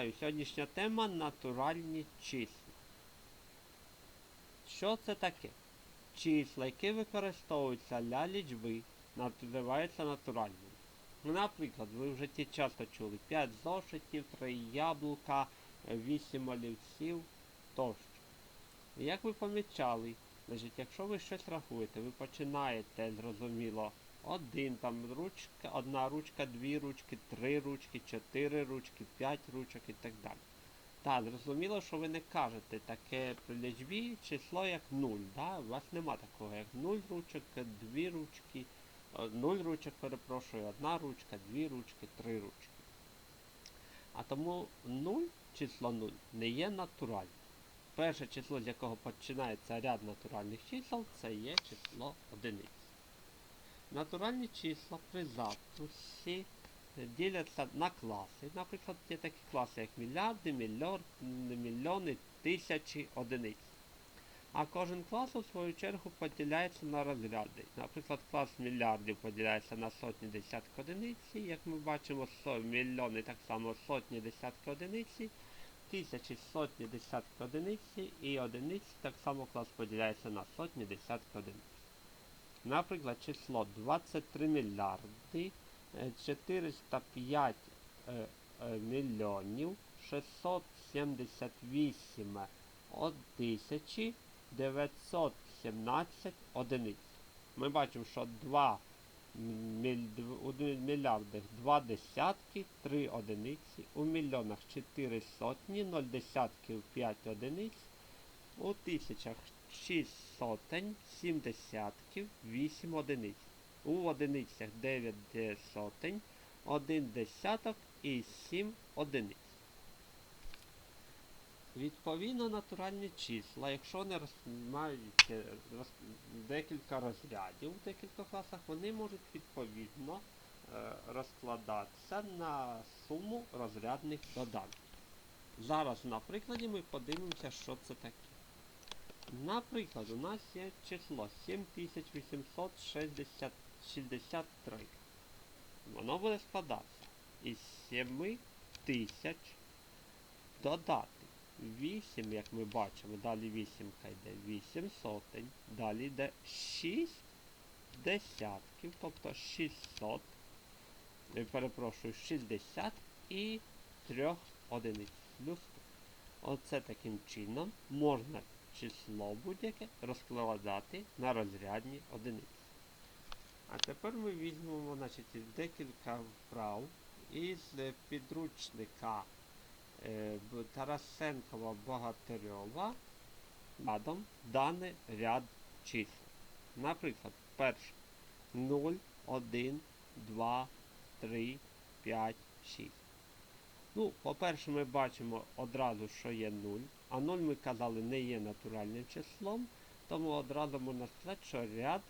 Нагадаю, сьогоднішня тема натуральні числа. Що це таке? Числа, які використовуються для лічби, називаються натуральними. Наприклад, ви вже ті часто чули 5 зошитів, 3 яблука, 8 олівців тощо. Як ви помічали, значить, якщо ви щось рахуєте, ви починаєте, зрозуміло, один там ручка, одна ручка, дві ручки, три ручки, чотири ручки, п'ять ручок і так далі. Так, зрозуміло, що ви не кажете таке при лічбі число як 0. Да? У вас нема такого, як 0 ручок, 2 ручки, 0 ручок, перепрошую, одна ручка, дві ручки, три ручки. А тому 0, число 0, не є натуральним. Перше число, з якого починається ряд натуральних чисел, це є число одиниць. Натуральні числа при записі діляться на класи. Наприклад, є такі класи, як мільярди, мільйон, мільйони, тисячі одиниць. А кожен клас, у свою чергу, поділяється на розряди. Наприклад, клас мільярдів поділяється на сотні десятки одиниці. Як ми бачимо, мільйони так само сотні десятки одиниці, тисячі сотні десятки одиниці і одиниці так само клас поділяється на сотні десятки одиниць. Наприклад, число 23 мільярди, е, 405 е, е, мільйонів, 678 од тисячі, 917 одиниць. Ми бачимо, що 2 міль- у мільярдах 2 десятки, 3 одиниці, у мільйонах 4 сотні, 0 десятків 5 одиниць, у тисячах 6 сотень, 7 десятків, 8 одиниць. У одиницях 9 де- сотень, 1 десяток і 7 одиниць. Відповідно, натуральні числа, якщо роз- мають декілька розрядів в декількох класах, вони можуть відповідно е, розкладатися на суму розрядних доданків. Зараз на прикладі ми подивимося, що це таке. Наприклад, у нас є число 7863. Воно буде складатися із 7 тисяч додати 8, як ми бачимо, далі 8 йде 8 сотень, далі йде 6 десятків, тобто 600, е, перепрошую, 60 і 3 одиниць. Оце таким чином можна число будь-яке розкладати на розрядні одиниці. А тепер ми візьмемо значить, декілька вправ із підручника е, Тарасенкова Богатирьова рядом даний ряд чисел. Наприклад, перше 0, 1, 2, 3, 5, 6. Ну, по-перше, ми бачимо одразу, що є 0, а 0 ми казали не є натуральним числом, тому одразу можна сказати, що ряд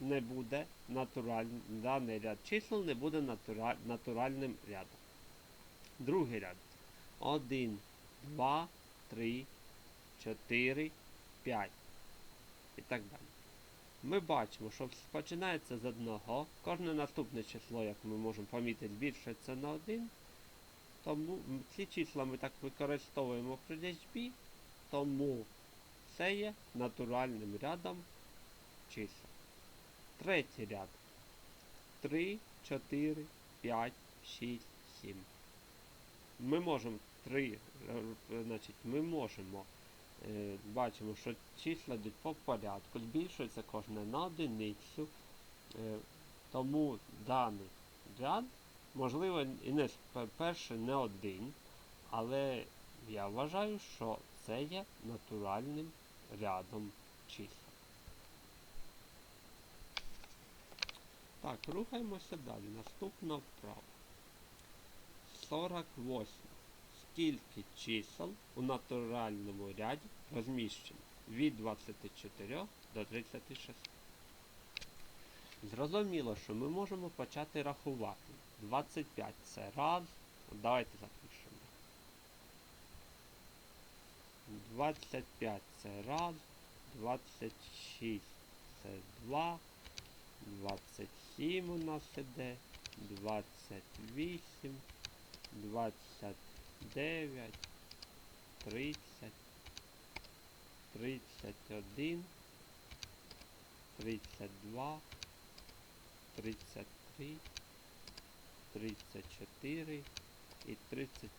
не буде натуральним, даний ряд чисел не буде натура, натуральним рядом. Другий ряд. 1, 2, 3, 4, 5 і так далі. Ми бачимо, що починається з одного. Кожне наступне число, як ми можемо помітити, збільшується на 1. Тому ці числа ми так використовуємо при лічбі, тому це є натуральним рядом чисел. Третій ряд. 3, 4, 5, 6, 7. Ми можемо 3, значить, ми можемо, е, бачимо, що числа йдуть по порядку, збільшується кожне на одиницю, е, тому даний ряд, можливо, і не с- пе- перший не один, але я вважаю, що це є натуральним рядом чисел. Так, рухаємося далі. Наступна вправа. 48. Скільки чисел у натуральному ряді розміщено від 24 до 36? Зрозуміло, що ми можемо почати рахувати. 25 це раз. Давайте запишемо. 25 це раз. 26 це 2. 27 у нас іде, 28, 29, 9, 30, 31, 32, 33, 34 і 35.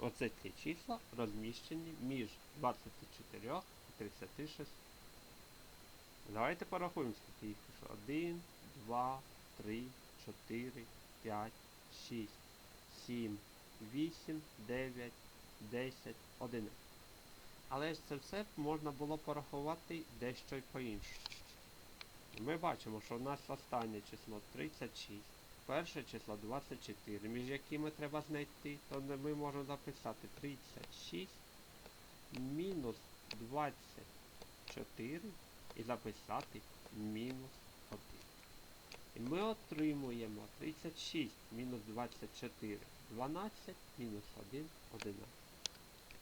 Оце ті числа розміщені між 24 і 36. Давайте порахуємо, скільки їх пішло. 1, 2, 3, 4, 5, 6, 7, 8, 9, 10, 11. Але ж це все можна було порахувати дещо й по-іншому. Ми бачимо, що в нас останнє число 36, перше число 24, між якими треба знайти, то ми можемо записати 36 мінус 24 і записати мінус 1. І ми отримуємо 36 мінус 24, 12, мінус 1, 11.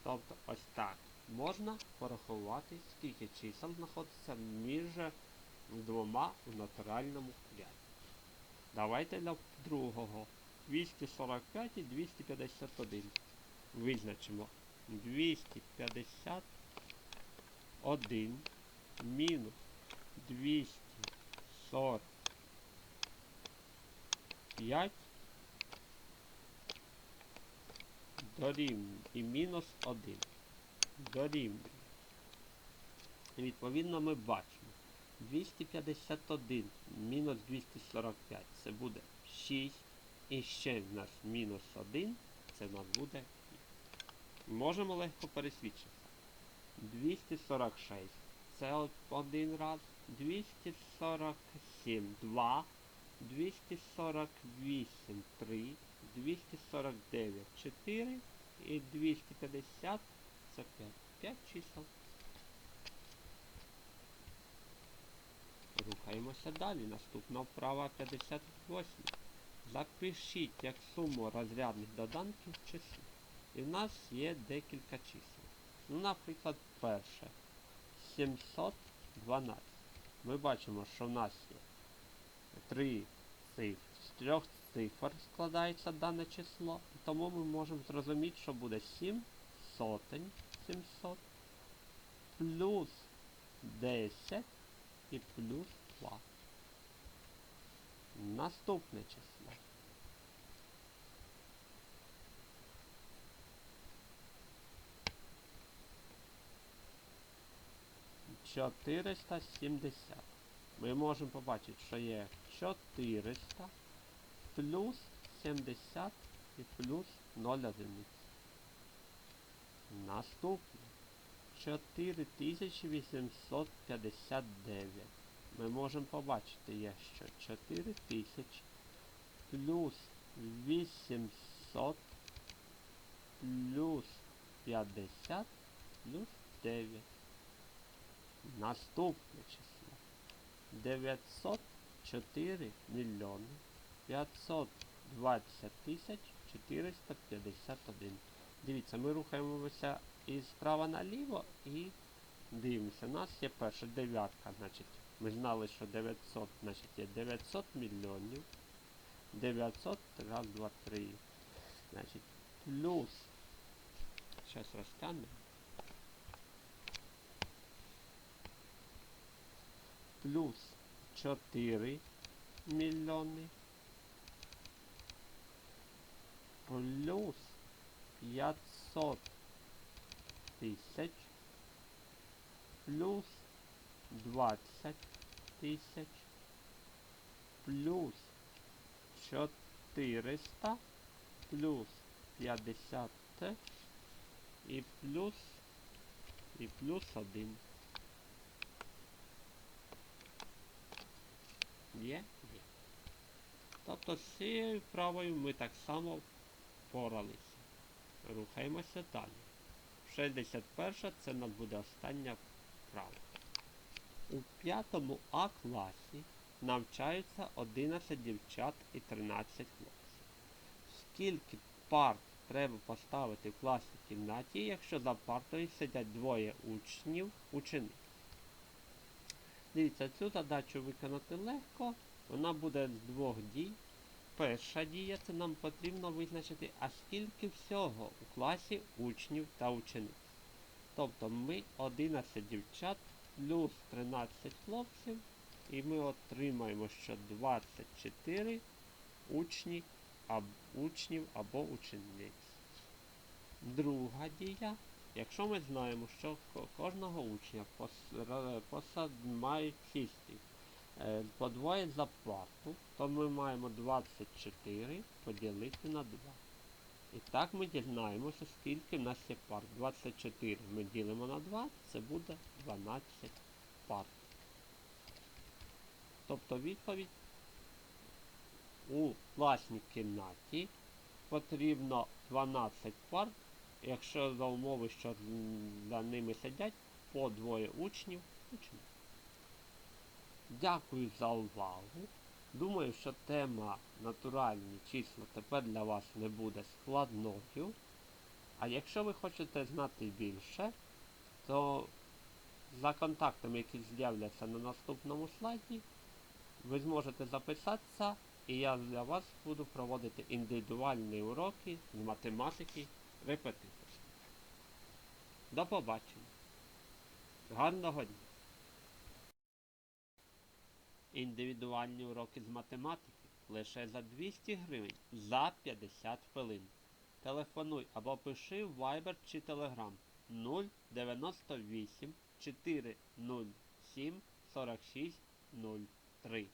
Тобто ось так можна порахувати, скільки чисел знаходиться між двома в натуральному ряді. Давайте для другого. 245 і 251. Визначимо 251 мінус 245 дорівнює і мінус 1 дорівнює. Відповідно ми бачимо 251 мінус 245 це буде 6. І ще в нас мінус 1, це в нас буде 5. Можемо легко пересвідчити. 246 це один раз, 247 2, 248 3, 249 4 і 250 це 5. 5 чисел. Рухаємося далі. Наступна вправа 58. Запишіть як суму розрядних доданків число. І в нас є декілька чисел. Ну, наприклад, перше. 712. Ми бачимо, що в нас є три цифри. З трьох цифр складається дане число. Тому ми можемо зрозуміти, що буде 7 сотень 700 плюс 10 і плюс 2. Наступне число. Чотириста сімдесят. Ми можемо побачити, що є 400 плюс 70 і плюс 0 одиниць. Наступне 4859. Ми можемо побачити є, що 4000 плюс 800 плюс 50 плюс 9. Наступне число. 904 мільйони 520 тисяч 451. Дивіться, ми рухаємося із справа наліво і дивимося. У нас є перша дев'ятка, значить, ми знали, що 900, значить є 900 мільйонів. 900, раз, два, три. Значить, плюс. Зараз розтягнемо. Плюс 4 мільйони. Плюс 500 тисяч плюс 20 тисяч плюс 400 плюс 50 і плюс і плюс 1. Є? Є. Тобто з цією вправою ми так само впоралися. Рухаємося далі. 61 це у нас буде остання вправа. У 5 А класі навчаються 11 дівчат і 13 хлопців. Скільки пар треба поставити в класній кімнаті, якщо за партою сидять двоє учнів, учениць? Дивіться, цю задачу виконати легко. Вона буде з двох дій. Перша дія це нам потрібно визначити, а скільки всього у класі учнів та учениць. Тобто ми 11 дівчат плюс 13 хлопців, і ми отримаємо, що 24 учні, аб, учнів або учениць. Друга дія. Якщо ми знаємо, що кожного учня посад мають сісти е, по двоє за парту, то ми маємо 24 поділити на 2. І так ми дізнаємося, скільки в нас є парт. 24 ми ділимо на 2, це буде 12 парт. Тобто відповідь у власній кімнаті потрібно 12 парт, якщо за умови, що за ними сидять по двоє учнів, учнів. Дякую за увагу. Думаю, що тема натуральні числа тепер для вас не буде складною. А якщо ви хочете знати більше, то за контактами, які з'являться на наступному слайді, ви зможете записатися, і я для вас буду проводити індивідуальні уроки з математики репетитор. До побачення. Гарного дня! Індивідуальні уроки з математики лише за 200 гривень за 50 хвилин. Телефонуй або пиши в Viber чи Telegram 098 407 46 03.